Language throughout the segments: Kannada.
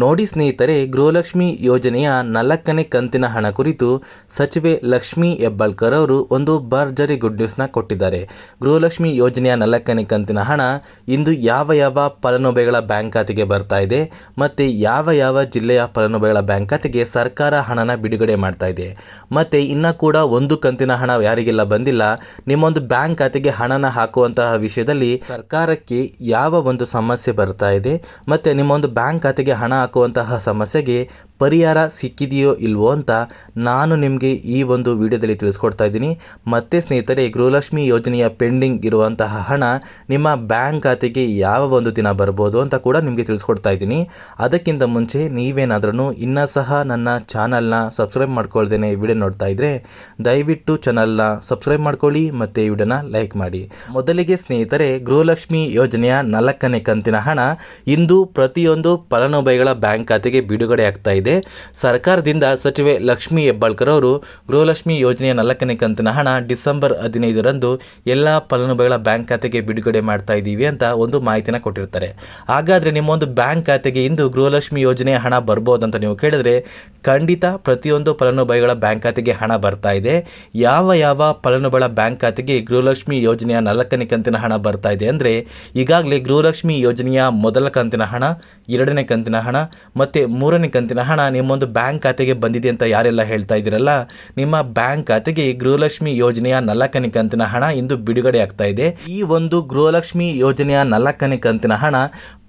ನೋಡಿ ಸ್ನೇಹಿತರೆ, ಗೃಹಲಕ್ಷ್ಮಿ ಯೋಜನೆಯ ನಾಲ್ಕನೇ ಕಂತಿನ ಹಣ ಕುರಿತು ಸಚಿವೆ ಲಕ್ಷ್ಮಿ ಹೆಬ್ಬಾಳ್ಕರ್ ಅವರು ಒಂದು ಭರ್ಜರಿ ಗುಡ್ ನ್ಯೂಸ್ನ ಕೊಟ್ಟಿದ್ದಾರೆ. ಗೃಹಲಕ್ಷ್ಮಿ ಯೋಜನೆಯ ನಾಲ್ಕನೇ ಕಂತಿನ ಹಣ ಇಂದು ಯಾವ ಯಾವ ಫಲಾನುಭವಿಗಳ ಬ್ಯಾಂಕ್ ಖಾತೆಗೆ ಬರ್ತಾ ಇದೆ ಮತ್ತು ಯಾವ ಯಾವ ಜಿಲ್ಲೆಯ ಫಲಾನುಭವಿಗಳ ಬ್ಯಾಂಕ್ ಖಾತೆಗೆ ಸರ್ಕಾರ ಹಣನ ಬಿಡುಗಡೆ ಮಾಡ್ತಾ ಇದೆ. ಮತ್ತು ಇನ್ನೂ ಕೂಡ ಒಂದು ಕಂತಿನ ಹಣ ಯಾರಿಗೆಲ್ಲ ಬಂದಿಲ್ಲ, ನಿಮ್ಮೊಂದು ಬ್ಯಾಂಕ್ ಖಾತೆಗೆ ಹಣನ ಹಾಕುವಂತಹ ವಿಷಯದಲ್ಲಿ ಸರ್ಕಾರಕ್ಕೆ ಯಾವ ಒಂದು ಸಮಸ್ಯೆ ಬರ್ತಾ ಇದೆ, ಮತ್ತು ನಿಮ್ಮೊಂದು ಬ್ಯಾಂಕ್ ಖಾತೆಗೆ ಹಣ ಹಾಕುವಂತಹ ಸಮಸ್ಯೆಗೆ ಪರಿಹಾರ ಸಿಕ್ಕಿದೆಯೋ ಇಲ್ವೋ ಅಂತ ನಾನು ನಿಮಗೆ ಈ ಒಂದು ವಿಡಿಯೋದಲ್ಲಿ ತಿಳಿಸ್ಕೊಡ್ತಾ ಇದ್ದೀನಿ. ಮತ್ತೆ ಸ್ನೇಹಿತರೆ, ಗೃಹಲಕ್ಷ್ಮಿ ಯೋಜನೆಯ ಪೆಂಡಿಂಗ್ ಇರುವಂತಹ ಹಣ ನಿಮ್ಮ ಬ್ಯಾಂಕ್ ಖಾತೆಗೆ ಯಾವ ಒಂದು ದಿನ ಬರ್ಬೋದು ಅಂತ ಕೂಡ ನಿಮಗೆ ತಿಳಿಸ್ಕೊಡ್ತಾ ಇದ್ದೀನಿ. ಅದಕ್ಕಿಂತ ಮುಂಚೆ ನೀವೇನಾದ್ರೂ ಇನ್ನೂ ಸಹ ನನ್ನ ಚಾನಲ್ನ ಸಬ್ಸ್ಕ್ರೈಬ್ ಮಾಡ್ಕೊಳ್ದೇನೆ ವಿಡಿಯೋ ನೋಡ್ತಾ ಇದ್ದರೆ ದಯವಿಟ್ಟು ಚಾನಲ್ನ ಸಬ್ಸ್ಕ್ರೈಬ್ ಮಾಡ್ಕೊಳ್ಳಿ, ಮತ್ತು ವಿಡಿಯೋನ ಲೈಕ್ ಮಾಡಿ. ಮೊದಲಿಗೆ ಸ್ನೇಹಿತರೆ, ಗೃಹಲಕ್ಷ್ಮಿ ಯೋಜನೆಯ ನಾಲ್ಕನೇ ಕಂತಿನ ಹಣ ಇಂದು ಪ್ರತಿಯೊಂದು ಫಲಾನುಭವಿಗಳ ಬ್ಯಾಂಕ್ ಖಾತೆಗೆ ಬಿಡುಗಡೆ ಆಗ್ತಾ ಇದೆ. ಸರ್ಕಾರದಿಂದ ಸಚಿವೆ ಲಕ್ಷ್ಮಿ ಹೆಬ್ಬಾಳ್ಕರ್ ಅವರು ಗೃಹಲಕ್ಷ್ಮಿ ಯೋಜನೆಯ ನಾಲ್ಕನೇ ಕಂತಿನ ಹಣ ಡಿಸೆಂಬರ್ ಹದಿನೈದರಂದು ಎಲ್ಲ ಫಲಾನುಭವಿಗಳ ಬ್ಯಾಂಕ್ ಖಾತೆಗೆ ಬಿಡುಗಡೆ ಮಾಡ್ತಾ ಇದ್ದೀವಿ ಅಂತ ಒಂದು ಮಾಹಿತಿನ ಕೊಟ್ಟಿರ್ತಾರೆ ಹಾಗಾದರೆ ನಿಮ್ಮೊಂದು ಬ್ಯಾಂಕ್ ಖಾತೆಗೆ ಇಂದು ಗೃಹಲಕ್ಷ್ಮಿ ಯೋಜನೆಯ ಹಣ ಬರ್ಬೋದಂತ ನೀವು ಕೇಳಿದ್ರೆ ಖಂಡಿತ ಪ್ರತಿಯೊಂದು ಫಲಾನುಭವಿಗಳ ಬ್ಯಾಂಕ್ ಖಾತೆಗೆ ಹಣ ಬರ್ತಾ ಇದೆ. ಯಾವ ಯಾವ ಫಲಾನುಭವಿಗಳ ಬ್ಯಾಂಕ್ ಖಾತೆಗೆ ಗೃಹಲಕ್ಷ್ಮಿ ಯೋಜನೆಯ ನಾಲ್ಕನೇ ಕಂತಿನ ಹಣ ಬರ್ತಾ ಇದೆ ಅಂದರೆ ಈಗಾಗಲೇ ಗೃಹಲಕ್ಷ್ಮಿ ಯೋಜನೆಯ ಮೊದಲ ಕಂತಿನ ಹಣ, ಎರಡನೇ ಕಂತಿನ ಹಣ ಮತ್ತು ಮೂರನೇ ಕಂತಿನ ಹಣ ನಿಮ್ಮೊಂದು ಬ್ಯಾಂಕ್ ಖಾತೆಗೆ ಬಂದಿದೆ ಅಂತ ಯಾರೆಲ್ಲ ಹೇಳ್ತಾ ಇದ್ದೀರಲ್ಲ? ನಿಮ್ಮ ಬ್ಯಾಂಕ್ ಖಾತೆಗೆ ಗೃಹಲಕ್ಷ್ಮಿ ಯೋಜನೆಯ ನಾಲ್ಕನೇ ಕಂತಿನ ಹಣ ಇಂದು ಬಿಡುಗಡೆ ಆಗ್ತಾ ಇದೆ. ಈ ಒಂದು ಗೃಹಲಕ್ಷ್ಮಿ ಯೋಜನೆಯ ನಾಲ್ಕನೇ ಕಂತಿನ ಹಣ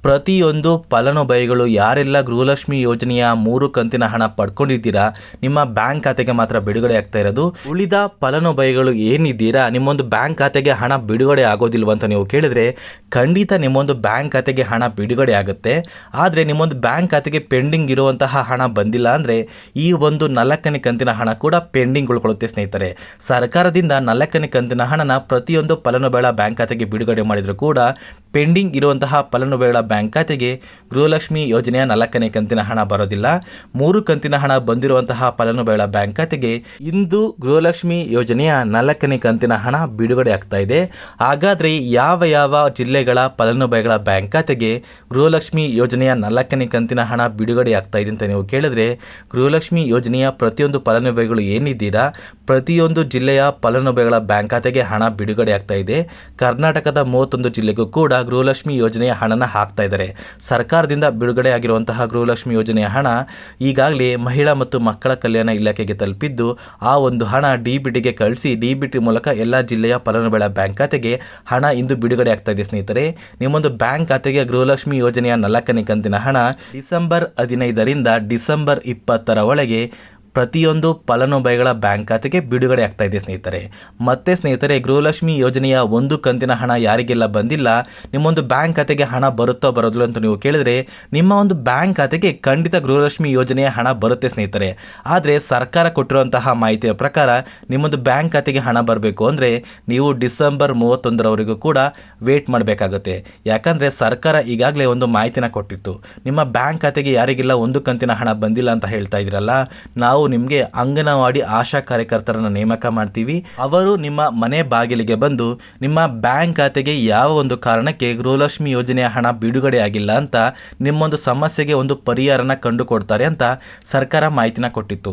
ಪ್ರತಿಯೊಂದು ಫಲಾನುಭವಿಗಳು ಯಾರೆಲ್ಲ ಗೃಹಲಕ್ಷ್ಮಿ ಯೋಜನೆಯ ಮೂರು ಕಂತಿನ ಹಣ ಪಡ್ಕೊಂಡಿದ್ದೀರಾ, ನಿಮ್ಮ ಬ್ಯಾಂಕ್ ಖಾತೆಗೆ ಮಾತ್ರ ಬಿಡುಗಡೆ ಆಗ್ತಾ ಇರೋದು. ಉಳಿದ ಫಲಾನುಭವಿಗಳು ಏನಿದ್ದೀರಾ, ನಿಮ್ಮೊಂದು ಬ್ಯಾಂಕ್ ಖಾತೆಗೆ ಹಣ ಬಿಡುಗಡೆ ಆಗೋದಿಲ್ವ ಅಂತ ನೀವು ಕೇಳಿದ್ರೆ, ಖಂಡಿತ ನಿಮ್ಮೊಂದು ಬ್ಯಾಂಕ್ ಖಾತೆಗೆ ಹಣ ಬಿಡುಗಡೆ ಆಗುತ್ತೆ. ಆದರೆ ನಿಮ್ಮೊಂದು ಬ್ಯಾಂಕ್ ಖಾತೆಗೆ ಪೆಂಡಿಂಗ್ ಇರುವಂತಹ ಹಣ ಬಂದಿಲ್ಲ ಅಂದರೆ, ಈ ಒಂದು ನಾಲ್ಕನೇ ಕಂತಿನ ಹಣ ಕೂಡ ಪೆಂಡಿಂಗ್ ಉಳ್ಕೊಳ್ಳುತ್ತೆ ಸ್ನೇಹಿತರೆ. ಸರ್ಕಾರದಿಂದ ನಾಲ್ಕನೇ ಕಂತಿನ ಹಣನ ಪ್ರತಿಯೊಂದು ಫಲಾನುಭವಿಗಳ ಬ್ಯಾಂಕ್ ಖಾತೆಗೆ ಬಿಡುಗಡೆ ಮಾಡಿದರೂ ಕೂಡ ಪೆಂಡಿಂಗ್ ಇರುವಂತಹ ಫಲಾನುಭವಿಗಳ ಬ್ಯಾಂಕ್ ಖಾತೆಗೆ ಗೃಹಲಕ್ಷ್ಮಿ ಯೋಜನೆಯ ನಾಲ್ಕನೇ ಕಂತಿನ ಹಣ ಬರೋದಿಲ್ಲ. ಮೂರು ಕಂತಿನ ಹಣ ಬಂದಿರುವಂತಹ ಫಲಾನುಭವಿಗಳ ಬ್ಯಾಂಕ್ ಖಾತೆಗೆ ಇಂದು ಗೃಹಲಕ್ಷ್ಮಿ ಯೋಜನೆಯ ನಾಲ್ಕನೇ ಕಂತಿನ ಹಣ ಬಿಡುಗಡೆ ಆಗ್ತಾ ಇದೆ. ಹಾಗಾದರೆ ಯಾವ ಯಾವ ಜಿಲ್ಲೆಗಳ ಫಲಾನುಭವಿಗಳ ಬ್ಯಾಂಕ್ ಖಾತೆಗೆ ಗೃಹಲಕ್ಷ್ಮಿ ಯೋಜನೆಯ ನಾಲ್ಕನೇ ಕಂತಿನ ಹಣ ಬಿಡುಗಡೆ ಆಗ್ತಾ ಇದೆ ಅಂತ ನೀವು ಕೇಳಿದ್ರೆ, ಗೃಹಲಕ್ಷ್ಮಿ ಯೋಜನೆಯ ಪ್ರತಿಯೊಂದು ಫಲಾನುಭವಿಗಳು ಏನಿದ್ದೀರಾ? ಪ್ರತಿಯೊಂದು ಜಿಲ್ಲೆಯ ಫಲಾನುಭವಿಗಳ ಬ್ಯಾಂಕ್ ಖಾತೆಗೆ ಹಣ ಬಿಡುಗಡೆ ಆಗ್ತಾ ಇದೆ. ಕರ್ನಾಟಕದ ಮೂವತ್ತೊಂದು ಜಿಲ್ಲೆಗೂ ಕೂಡ ಗೃಹಲಕ್ಷ್ಮಿ ಯೋಜನೆಯ ಹಣನ ಹಾಕ್ತಾ ಇದ್ದಾರೆ. ಸರ್ಕಾರದಿಂದ ಬಿಡುಗಡೆ ಆಗಿರುವಂತಹ ಗೃಹಲಕ್ಷ್ಮಿ ಯೋಜನೆಯ ಹಣ ಈಗಾಗಲೇ ಮಹಿಳಾ ಮತ್ತು ಮಕ್ಕಳ ಕಲ್ಯಾಣ ಇಲಾಖೆಗೆ ತಲುಪಿದ್ದು, ಆ ಒಂದು ಹಣ ಡಿ ಬಿ ಟಿಗೆ ಕಳಿಸಿ ಡಿ ಮೂಲಕ ಎಲ್ಲ ಜಿಲ್ಲೆಯ ಫಲಾನುಭವಿಗಳ ಬ್ಯಾಂಕ್ ಖಾತೆಗೆ ಹಣ ಇಂದು ಬಿಡುಗಡೆ ಆಗ್ತಾ ಇದೆ ಸ್ನೇಹಿತರೆ. ನಿಮ್ಮೊಂದು ಬ್ಯಾಂಕ್ ಖಾತೆಗೆ ಗೃಹಲಕ್ಷ್ಮಿ ಯೋಜನೆಯ ನಾಲ್ಕನೇ ಕಂತಿನ ಹಣ ಡಿಸೆಂಬರ್ ಹದಿನೈದರಿಂದ ಡಿಸೆಂಬರ್ ಇಪ್ಪತ್ತರ ಒಳಗೆ ಪ್ರತಿಯೊಂದು ಫಲಾನುಭವಿಗಳ ಬ್ಯಾಂಕ್ ಖಾತೆಗೆ ಬಿಡುಗಡೆ ಆಗ್ತಾ ಇದೆ ಸ್ನೇಹಿತರೆ. ಮತ್ತೆ ಸ್ನೇಹಿತರೆ, ಗೃಹಲಕ್ಷ್ಮಿ ಯೋಜನೆಯ ಒಂದು ಕಂತಿನ ಹಣ ಯಾರಿಗೆಲ್ಲ ಬಂದಿಲ್ಲ, ನಿಮ್ಮೊಂದು ಬ್ಯಾಂಕ್ ಖಾತೆಗೆ ಹಣ ಬರುತ್ತೋ ಬರೋದಿಲ್ಲ ಅಂತ ನೀವು ಕೇಳಿದ್ರೆ, ನಿಮ್ಮ ಒಂದು ಬ್ಯಾಂಕ್ ಖಾತೆಗೆ ಖಂಡಿತ ಗೃಹಲಕ್ಷ್ಮಿ ಯೋಜನೆಯ ಹಣ ಬರುತ್ತೆ ಸ್ನೇಹಿತರೆ. ಆದರೆ ಸರ್ಕಾರ ಕೊಟ್ಟಿರುವಂತಹ ಮಾಹಿತಿಯ ಪ್ರಕಾರ ನಿಮ್ಮೊಂದು ಬ್ಯಾಂಕ್ ಖಾತೆಗೆ ಹಣ ಬರಬೇಕು ಅಂದರೆ ನೀವು ಡಿಸೆಂಬರ್ ಮೂವತ್ತೊಂದರವರೆಗೂ ಕೂಡ ವೇಟ್ ಮಾಡಬೇಕಾಗುತ್ತೆ. ಯಾಕಂದರೆ ಸರ್ಕಾರ ಈಗಾಗಲೇ ಒಂದು ಮಾಹಿತಿನ ಕೊಟ್ಟಿತ್ತು. ನಿಮ್ಮ ಬ್ಯಾಂಕ್ ಖಾತೆಗೆ ಯಾರಿಗೆಲ್ಲ ಒಂದು ಕಂತಿನ ಹಣ ಬಂದಿಲ್ಲ ಅಂತ ಹೇಳ್ತಾ ಇದ್ದೀರಲ್ಲ, ನಾವು ನಿಮಗೆ ಅಂಗನವಾಡಿ ಆಶಾ ಕಾರ್ಯಕರ್ತರನ್ನು ನೇಮಕ ಮಾಡ್ತೀವಿ. ಅವರು ನಿಮ್ಮ ಮನೆ ಬಾಗಿಲಿಗೆ ಬಂದು ನಿಮ್ಮ ಬ್ಯಾಂಕ್ ಖಾತೆಗೆ ಯಾವ ಒಂದು ಕಾರಣಕ್ಕೆ ಗೃಹಲಕ್ಷ್ಮಿ ಯೋಜನೆಯ ಹಣ ಬಿಡುಗಡೆ ಆಗಿಲ್ಲ ಅಂತ ನಿಮ್ಮೊಂದು ಸಮಸ್ಯೆಗೆ ಒಂದು ಪರಿಹಾರನ ಕಂಡುಕೊಡ್ತಾರೆ ಅಂತ ಸರ್ಕಾರ ಮಾಹಿತಿನ ಕೊಟ್ಟಿತ್ತು.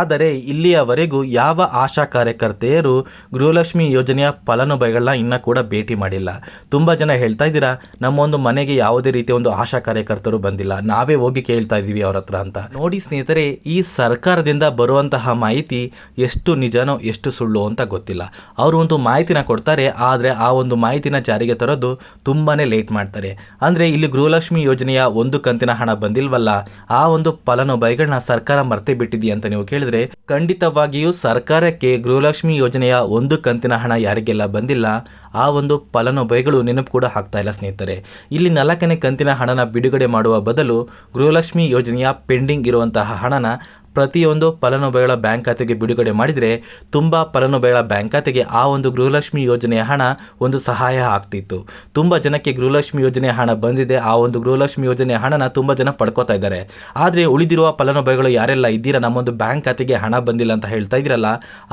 ಆದರೆ ಇಲ್ಲಿಯವರೆಗೂ ಯಾವ ಆಶಾ ಕಾರ್ಯಕರ್ತೆಯರು ಗೃಹಲಕ್ಷ್ಮಿ ಯೋಜನೆಯ ಫಲಾನುಭವಿಗಳನ್ನ ಇನ್ನ ಕೂಡ ಭೇಟಿ ಮಾಡಿಲ್ಲ. ತುಂಬ ಜನ ಹೇಳ್ತಾ ಇದ್ದೀರಾ, ನಮ್ಮೊಂದು ಮನೆಗೆ ಯಾವುದೇ ರೀತಿಯ ಒಂದು ಆಶಾ ಕಾರ್ಯಕರ್ತರು ಬಂದಿಲ್ಲ. ನಾವೇ ಹೋಗಿ ಕೇಳ್ತಾ ಇದ್ದೀವಿ ಅವ್ರ ಹತ್ರ ಅಂತ. ನೋಡಿ ಸ್ನೇಹಿತರೆ, ಈ ಸರ್ಕಾರದಿಂದ ಬರುವಂತಹ ಮಾಹಿತಿ ಎಷ್ಟು ನಿಜನೋ ಎಷ್ಟು ಸುಳ್ಳು ಅಂತ ಗೊತ್ತಿಲ್ಲ. ಅವರು ಒಂದು ಮಾಹಿತಿನ ಕೊಡ್ತಾರೆ, ಆದರೆ ಆ ಒಂದು ಮಾಹಿತಿನ ಜಾರಿಗೆ ತರೋದು ತುಂಬಾನೇ ಲೇಟ್ ಮಾಡ್ತಾರೆ. ಅಂದರೆ ಇಲ್ಲಿ ಗೃಹಲಕ್ಷ್ಮಿ ಯೋಜನೆಯ ಒಂದು ಕಂತಿನ ಹಣ ಬಂದಿಲ್ವಲ್ಲ, ಆ ಒಂದು ಫಲಾನುಭವಿಗಳನ್ನ ಸರ್ಕಾರ ಮರ್ತೆ ಬಿಟ್ಟಿದೆಯಾ ಅಂತ ನೀವು ಕೇಳಿದ್ರೆ, ಖಂಡಿತವಾಗಿಯೂ ಸರ್ಕಾರಕ್ಕೆ ಗೃಹಲಕ್ಷ್ಮಿ ಯೋಜನೆಯ ಒಂದು ಕಂತಿನ ಹಣ ಯಾರಿಗೆಲ್ಲ ಬಂದಿಲ್ಲ, ಆ ಒಂದು ಫಲಾನುಭವಿಗಳು ನೆನಪು ಕೂಡ ಹಾಕ್ತಾ ಇಲ್ಲ ಸ್ನೇಹಿತರೆ. ಇಲ್ಲಿ ನಾಲ್ಕನೇ ಕಂತಿನ ಹಣನ ಬಿಡುಗಡೆ ಮಾಡುವ ಬದಲು ಗೃಹಲಕ್ಷ್ಮಿ ಯೋಜನೆಯ ಪೆಂಡಿಂಗ್ ಇರುವಂತಹ ಹಣನ ಪ್ರತಿಯೊಂದು ಫಲಾನುಭವಿಗಳ ಬ್ಯಾಂಕ್ ಖಾತೆಗೆ ಬಿಡುಗಡೆ ಮಾಡಿದರೆ ತುಂಬ ಫಲಾನುಭವಿಗಳ ಬ್ಯಾಂಕ್ ಖಾತೆಗೆ ಆ ಒಂದು ಗೃಹಲಕ್ಷ್ಮಿ ಯೋಜನೆಯ ಹಣ ಒಂದು ಸಹಾಯ ಆಗ್ತಿತ್ತು. ತುಂಬ ಜನಕ್ಕೆ ಗೃಹಲಕ್ಷ್ಮಿ ಯೋಜನೆಯ ಹಣ ಬಂದಿದೆ. ಆ ಒಂದು ಗೃಹಲಕ್ಷ್ಮಿ ಯೋಜನೆಯ ಹಣನ ತುಂಬ ಜನ ಪಡ್ಕೋತಾ ಇದ್ದಾರೆ. ಆದರೆ ಉಳಿದಿರುವ ಫಲಾನುಭವಿಗಳು ಯಾರೆಲ್ಲ ಇದ್ದೀರಾ? ನಮ್ಮೊಂದು ಬ್ಯಾಂಕ್ ಖಾತೆಗೆ ಹಣ ಬಂದಿಲ್ಲ ಅಂತ ಹೇಳ್ತಾ ಇದ್ದೀರಲ್ಲ,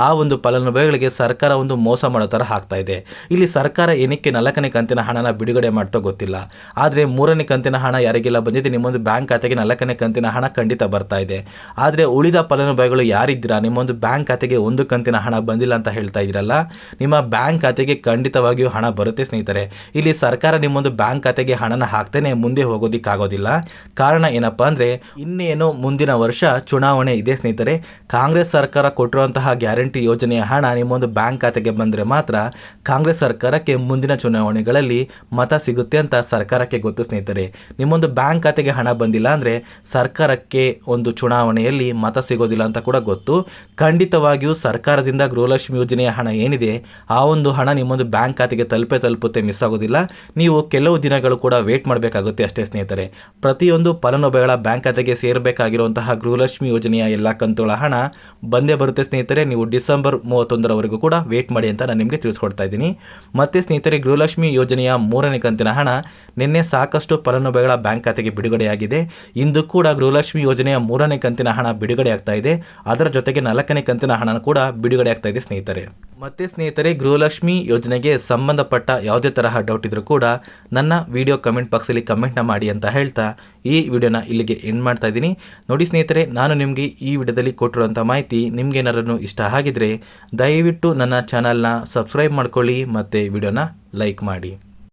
ಆ ಒಂದು ಫಲಾನುಭವಿಗಳಿಗೆ ಸರ್ಕಾರ ಒಂದು ಮೋಸ ಮಾಡೋ ಥರ ಆಗ್ತಾ ಇದೆ. ಇಲ್ಲಿ ಸರ್ಕಾರ ಏನಕ್ಕೆ ನಾಲ್ಕನೇ ಕಂತಿನ ಹಣನ ಬಿಡುಗಡೆ ಮಾಡ್ತೋ ಗೊತ್ತಿಲ್ಲ. ಆದರೆ ಮೂರನೇ ಕಂತಿನ ಹಣ ಯಾರಿಗೆಲ್ಲ ಬಂದಿದೆ? ನಿಮ್ಮೊಂದು ಬ್ಯಾಂಕ್ ಖಾತೆಗೆ ನಾಲ್ಕನೇ ಕಂತಿನ ಹಣ ಖಂಡಿತ ಬರ್ತಾ ಇದೆ. ಆದರೆ ಉಳಿದ ಫಲಾನುಭವಿಗಳು ಯಾರಿದ್ದೀರಾ? ನಿಮ್ಮೊಂದು ಬ್ಯಾಂಕ್ ಖಾತೆಗೆ ಒಂದು ಕಂತಿನ ಹಣ ಬಂದಿಲ್ಲ ಅಂತ ಹೇಳ್ತಾ ಇದ್ದೀರಲ್ಲ? ನಿಮ್ಮ ಬ್ಯಾಂಕ್ ಖಾತೆಗೆ ಖಂಡಿತವಾಗಿಯೂ ಹಣ ಬರುತ್ತೆ ಸ್ನೇಹಿತರೆ. ಇಲ್ಲಿ ಸರ್ಕಾರ ನಿಮ್ಮೊಂದು ಬ್ಯಾಂಕ್ ಖಾತೆಗೆ ಹಣನ ಹಾಕ್ತೇನೆ, ಮುಂದೆ ಹೋಗೋದಿಕ್ಕಾಗೋದಿಲ್ಲ. ಕಾರಣ ಏನಪ್ಪಾ ಅಂದರೆ, ಇನ್ನೇನು ಮುಂದಿನ ವರ್ಷ ಚುನಾವಣೆ ಇದೆ ಸ್ನೇಹಿತರೆ. ಕಾಂಗ್ರೆಸ್ ಸರ್ಕಾರ ಕೊಟ್ಟಿರುವಂತಹ ಗ್ಯಾರಂಟಿ ಯೋಜನೆಯ ಹಣ ನಿಮ್ಮೊಂದು ಬ್ಯಾಂಕ್ ಖಾತೆಗೆ ಬಂದರೆ ಮಾತ್ರ ಕಾಂಗ್ರೆಸ್ ಸರ್ಕಾರಕ್ಕೆ ಮುಂದಿನ ಚುನಾವಣೆಗಳಲ್ಲಿ ಮತ ಸಿಗುತ್ತೆ ಅಂತ ಸರ್ಕಾರಕ್ಕೆ ಗೊತ್ತು ಸ್ನೇಹಿತರೆ. ನಿಮ್ಮೊಂದು ಬ್ಯಾಂಕ್ ಖಾತೆಗೆ ಹಣ ಬಂದಿಲ್ಲ ಅಂದರೆ ಸರ್ಕಾರಕ್ಕೆ ಒಂದು ಚುನಾವಣೆಯಲ್ಲಿ ಮತ ಸಿಗೋದಿಲ್ಲ ಅಂತ ಕೂಡ ಗೊತ್ತು. ಖಂಡಿತವಾಗಿಯೂ ಸರ್ಕಾರದಿಂದ ಗೃಹಲಕ್ಷ್ಮಿ ಯೋಜನೆಯ ಹಣ ಏನಿದೆ, ಆ ಒಂದು ಹಣ ನಿಮ್ಮೊಂದು ಬ್ಯಾಂಕ್ ಖಾತೆಗೆ ತಲುಪೇ ತಲುಪುತ್ತೆ, ಮಿಸ್ ಆಗೋದಿಲ್ಲ. ನೀವು ಕೆಲವು ದಿನಗಳು ಕೂಡ ವೇಟ್ ಮಾಡಬೇಕಾಗುತ್ತೆ ಅಷ್ಟೇ ಸ್ನೇಹಿತರೆ. ಪ್ರತಿಯೊಂದು ಫಲಾನುಭವಿಗಳ ಬ್ಯಾಂಕ್ ಖಾತೆಗೆ ಸೇರಬೇಕಾಗಿರುವಂತಹ ಗೃಹಲಕ್ಷ್ಮಿ ಯೋಜನೆಯ ಎಲ್ಲ ಕಂತುಗಳ ಹಣ ಬಂದೇ ಬರುತ್ತೆ ಸ್ನೇಹಿತರೆ. ನೀವು ಡಿಸೆಂಬರ್ ಮೂವತ್ತೊಂದರವರೆಗೂ ಕೂಡ ವೇಟ್ ಮಾಡಿ ಅಂತ ನಾನು ನಿಮಗೆ ತಿಳಿಸ್ಕೊಡ್ತಾ ಇದ್ದೀನಿ. ಮತ್ತೆ ಸ್ನೇಹಿತರೆ, ಗೃಹಲಕ್ಷ್ಮಿ ಯೋಜನೆಯ ಮೂರನೇ ಕಂತಿನ ಹಣ ನಿನ್ನೆ ಸಾಕಷ್ಟು ಫಲಾನುಭವಿಗಳ ಬ್ಯಾಂಕ್ ಖಾತೆಗೆ ಬಿಡುಗಡೆಯಾಗಿದೆ. ಇಂದು ಕೂಡ ಗೃಹಲಕ್ಷ್ಮಿ ಯೋಜನೆಯ ಮೂರನೇ ಕಂತಿನ ಹಣ ಬಿಡುಗಡೆ ಆಗ್ತಾ ಇದೆ. ಅದರ ಜೊತೆಗೆ ನಾಲ್ಕನೇ ಕಂತಿನ ಹಣ ಕೂಡ ಬಿಡುಗಡೆ ಆಗ್ತಾ ಇದೆ ಸ್ನೇಹಿತರೆ. ಮತ್ತೆ ಸ್ನೇಹಿತರೆ, ಗೃಹಲಕ್ಷ್ಮಿ ಯೋಜನೆಗೆ ಸಂಬಂಧಪಟ್ಟ ಯಾವುದೇ ತರಹ ಡೌಟ್ ಇದ್ರೂ ಕೂಡ ನನ್ನ ವಿಡಿಯೋ ಕಮೆಂಟ್ ಬಾಕ್ಸಲ್ಲಿ ಕಮೆಂಟ್ನ ಮಾಡಿ ಅಂತ ಹೇಳ್ತಾ ಈ ವಿಡಿಯೋನ ಇಲ್ಲಿಗೆ ಎಂಡ್ ಮಾಡ್ತಾ ಇದ್ದೀನಿ. ನೋಡಿ ಸ್ನೇಹಿತರೆ, ನಾನು ನಿಮಗೆ ಈ ವಿಡಿಯೋದಲ್ಲಿ ಕೊಟ್ಟಿರುವಂಥ ಮಾಹಿತಿ ನಿಮ್ಗೇನಾರನ್ನು ಇಷ್ಟ ಆಗಿದ್ರೆ ದಯವಿಟ್ಟು ನನ್ನ ಚಾನಲ್ನ ಸಬ್ಸ್ಕ್ರೈಬ್ ಮಾಡ್ಕೊಳ್ಳಿ, ಮತ್ತು ವಿಡಿಯೋನ ಲೈಕ್ ಮಾಡಿ.